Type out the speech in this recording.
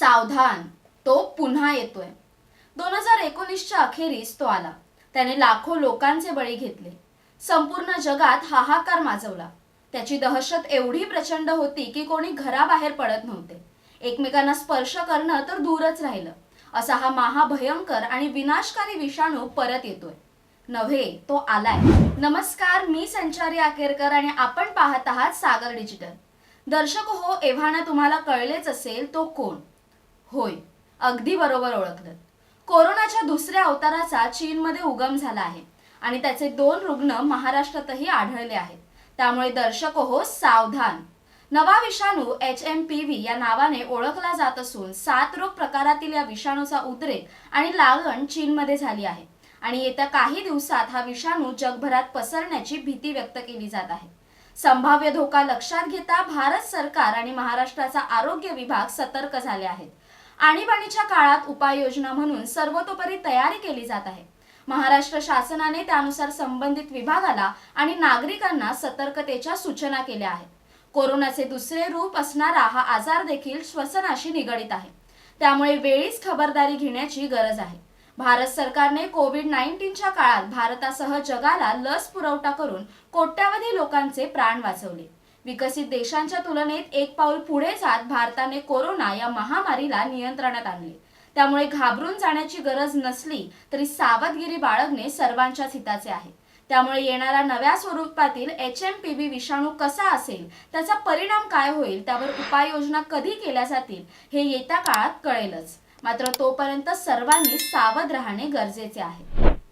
सावधान. तो पुन्हा येतोय. दोन हजार एकोणीसच्या अखेरीस तो आला. त्याने लाखो लोकांचे बळी घेतले. संपूर्ण जगात हाहाकार माजवला. त्याची दहशत एवढी प्रचंड होती की कोणी घराबाहेर पडत नव्हते. एकमेकांना स्पर्श करणं तर दूरच राहिलं. असा हा महाभयंकर आणि विनाशकारी विषाणू परत येतोय. नव्हे तो आलाय. नमस्कार मी संचारी आकेरकर आणि आपण पाहत आहात सागर डिजिटल. दर्शक हो एव्हाना तुम्हाला कळलेच असेल तो कोण. होय अगदी बरोबर ओळखलं. कोरोनाच्या दुसऱ्या अवताराचा चीनमध्ये उगम झाला आहे आणि त्याचे दोन रुग्ण महाराष्ट्रातही आढळले आहेत. त्यामुळे दर्शक हो सावधान. नवा विषाणू एच एम पी व्ही या नावाने ओळखला जात असून सात रोग प्रकारातील या विषाणूचा उद्रेक आणि लागण चीनमध्ये झाली आहे. आणि येत्या काही दिवसात हा विषाणू जगभरात पसरण्याची भीती व्यक्त केली जात आहे. संभाव्य धोका लक्षात घेता भारत सरकार आणि महाराष्ट्राचा आरोग्य विभाग सतर्क झाले आहेत. आणीबाणीच्या काळात उपाययोजना म्हणून सर्वतोपरी तयारी केली जात आहे. महाराष्ट्र शासनाने त्यानुसार संबंधित विभागाला आणि नागरिकांना सतर्कतेच्या सूचना केल्या आहेत. कोरोनाचे दुसरे रूप असणारा हा आजार देखील श्वसनाशी निगडित आहे. त्यामुळे वेळीच खबरदारी घेण्याची गरज आहे. भारत सरकारने कोविड नाईन्टीनच्या काळात भारतासह जगाला लस पुरवठा करून कोट्यावधी लोकांचे प्राण वाचवले. विकसित देशांच्या तुलनेत एक पाऊल पुढे जात भारताने कोरोना या महामारीला नियंत्रणात आणले. त्यामुळे घाबरून जाण्याची गरज नसली तरी सावधगिरी बाळगणे सर्वांच्याच हिताचे आहे. त्यामुळे येणाऱ्या नव्या स्वरूपातील एच एम पी व्ही विषाणू कसा असेल त्याचा परिणाम काय होईल त्यावर उपाययोजना कधी केल्या जातील हे येत्या काळात कळेलच. मात्र तोपर्यंत सर्वांनी सावध राहणे गरजेचे आहे.